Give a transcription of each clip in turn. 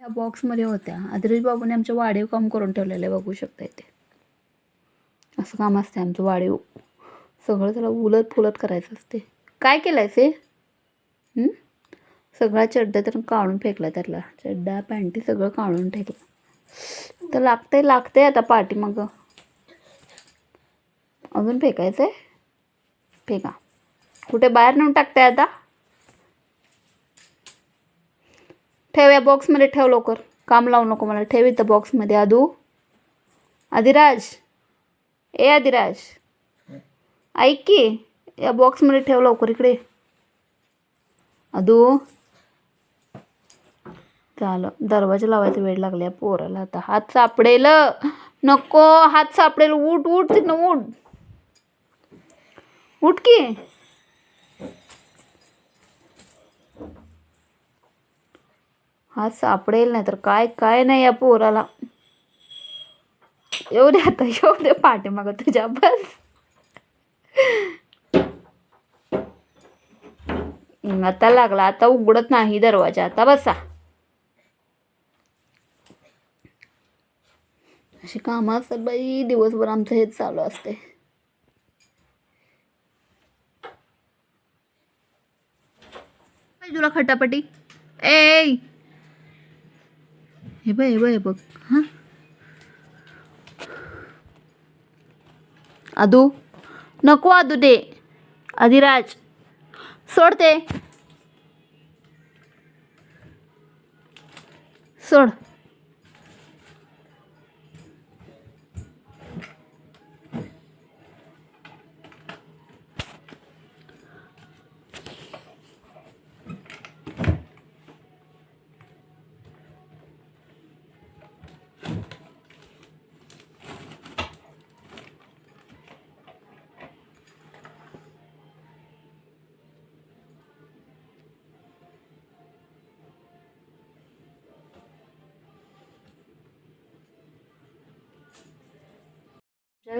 ह्या बॉक्समध्ये होत्या. आदरेश बाबूने आमच्या वाढीव काम करून ठेवलेलं आहे बघू शकता इथे. असं काम असते आमचं वाढीव. सगळं त्याला उलट फुलत करायचं असते काय केलं आहे ते सगळा चड्डा तर काढून फेकला त्यातला चड्डा पॅन्टी सगळं काढून ठेकलं तर लागतंय लागतंय आता पाठी मग अजून फेकायचं आहे फेका. कुठे बाहेर नेऊन टाकताय आता? ठेव या बॉक्समध्ये ठेव लवकर. काम लावू नको मला. ठेव इथं बॉक्समध्ये आदू. आदिराज. ए आदिराज. ऐक की या बॉक्समध्ये ठेव लवकर इकडे. अदू झालं. दरवाजा लावायचा वेळ लागला या पोराला आता. हात सापडेल. नको. हात सापडेल. उठ उठ तिथनं उठ. उठ की. हात सापडेल नाही तर काय काय नाही या पोराला. येऊ दे आता येऊ दे पाठीमागं तुझ्या बस आता लागला आता उघडत नाही दरवाजा आता बसा. अशी कामं असतात बाई दिवसभर आमचं हेच चालू असते. तुला खटापटी? ए हे बघ हे बघ हे बघ. हां? आदू नको आदू दे. अधिराज सोड ते. सोड.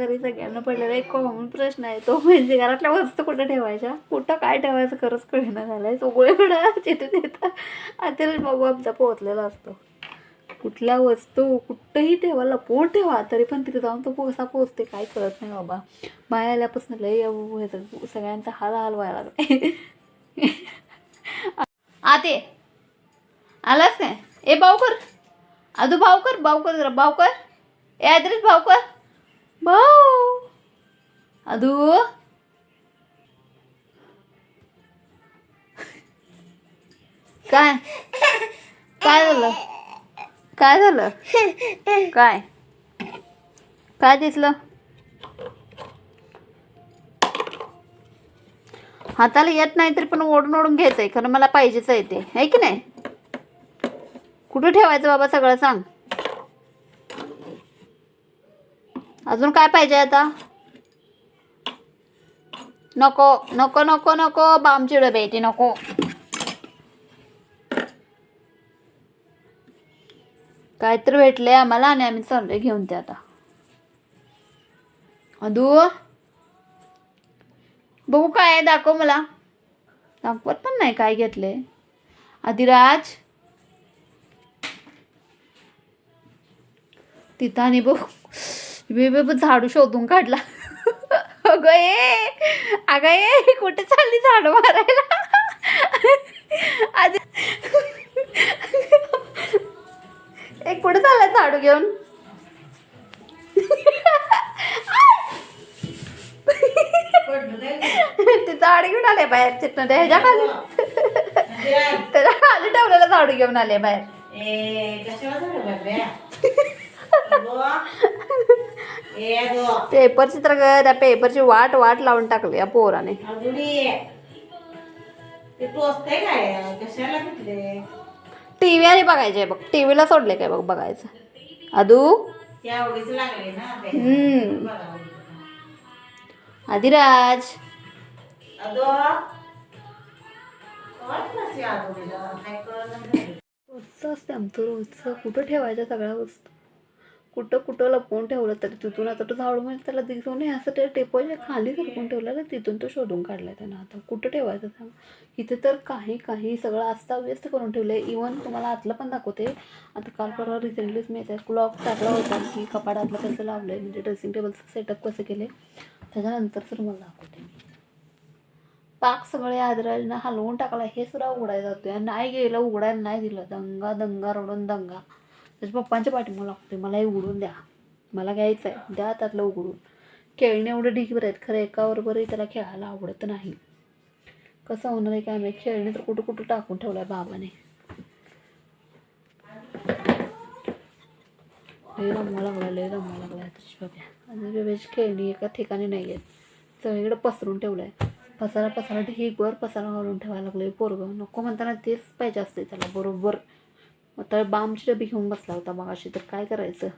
घरी सगळ्यांना पडलेला एक कॉमन प्रश्न आहे. तो म्हणजे घरातल्या वस्तू कुठं ठेवायच्या? कुठं काय ठेवायचं खरंच कळणं झालंय. सगळीकडं जिथे तिथं आता बाबू आमचा पोहोचलेला असतो. कुठल्या वस्तू कुठंही ठेवा लपवून ठेवा. तरी पण तिथे जाऊन तो कसा पोचते काय कळत नाही बाबा. माया आल्यापासून लय सगळ्यांचा हाल हाल व्हायला लागला आते आलास काय? ए भाऊकर. आदू भाऊकर भाऊकर जरा भाऊकर. ए आदरीच भाऊकर. भाऊ अदू काय काय झालं काय झालं काय काय दिसलं हाताला येत नाही तरी पण ओढून ओढून घ्यायचंय खरं मला पाहिजेच आहे ते आहे की नाही कुठं ठेवायचं बाबा सगळं सांग अजून काय पाहिजे आता? नको नको नको नको बामचिड बेटी नको. काय तर भेटले आम्हाला आणि आम्ही चालले घेऊन ते आता. अदू बघू काय आहे दाखव मला. दाखवत पण नाही काय घेतले आदिराज तिथं आणि बघू. बे बे बे झाडू शोधून काढला. अगं ये अगं ये कुठे चालली झाडू मारायला? आधी एक कुठे चालला झाडू घेऊन? ते झाड घेऊन आले बाहेर तिथनं ते ह्याच्या खाली. त्याच्याखाली ठेवलेलं झाडू घेऊन आले बाहेर. पेपरची तर ग त्या पेपरची वाट वाट लावून टाकली या पोराने. टीव्ही आणि बघायचे बघ टीव्हीला सोडले काय बघ बघायचं. अदू? हम्म. आदिराज रोजचं असते आमचं रोजचं. कुठं ठेवायचं सगळ्या वस्तू? कुठं कुठं लपवून ठेवलं तरी तिथून आता तो झाडू म्हणजे त्याला दिसून नाही असं ते टेपोच्या खाली सरकून ठेवलेलं तिथून तो शोधून काढलाय त्यानं. आता कुठं ठेवायचं सांग इथे तर काही काही सगळं अस्ताव्यस्त करून ठेवलं आहे इवन तुम्हाला आतलं पण दाखवते. आता काल परवा रिसेंटलीच मी त्याचा क्लॉक टाकला होता की कपाडातलं कसं लावलं आहे म्हणजे ड्रेसिंग टेबलचं सेटअप कसं केलं त्याच्यानंतर सर मला दाखवते. मी पाक सगळे आदराला हलवून टाकला हे सुद्धा उघडायला जातोय. आणि नाही गेलं उघडायला नाही दिलं. दंगा दंगा रडून दंगा. त्याच्या पप्पांच्या पाठीमागं लागते मला हे उघडून द्या. मला घ्यायचं आहे. द्या त्यातलं उघडून. खेळणे एवढे ढिगभर आहेत. खरं एकाबरोबरही त्याला खेळायला आवडत नाही. कसं होणार आहे काय माहिती? खेळणे तर कुठं कुठं टाकून ठेवलं आहे बाबाने. लय रमवा लागला लय रमवा लागला त्याची बाब्या आणि बेबीची खेळणी एका ठिकाणी नाही आहेत. सगळीकडे पसरून ठेवलं आहे पसारा पसारा ढीगवर पसारा घालून ठेवायला लागलं पोरगं नको म्हणताना तेच पाहिजे असते त्याला. बरोबर. मग तर बामची डबी घेऊन बसला होता मग अशी तर काय करायचं?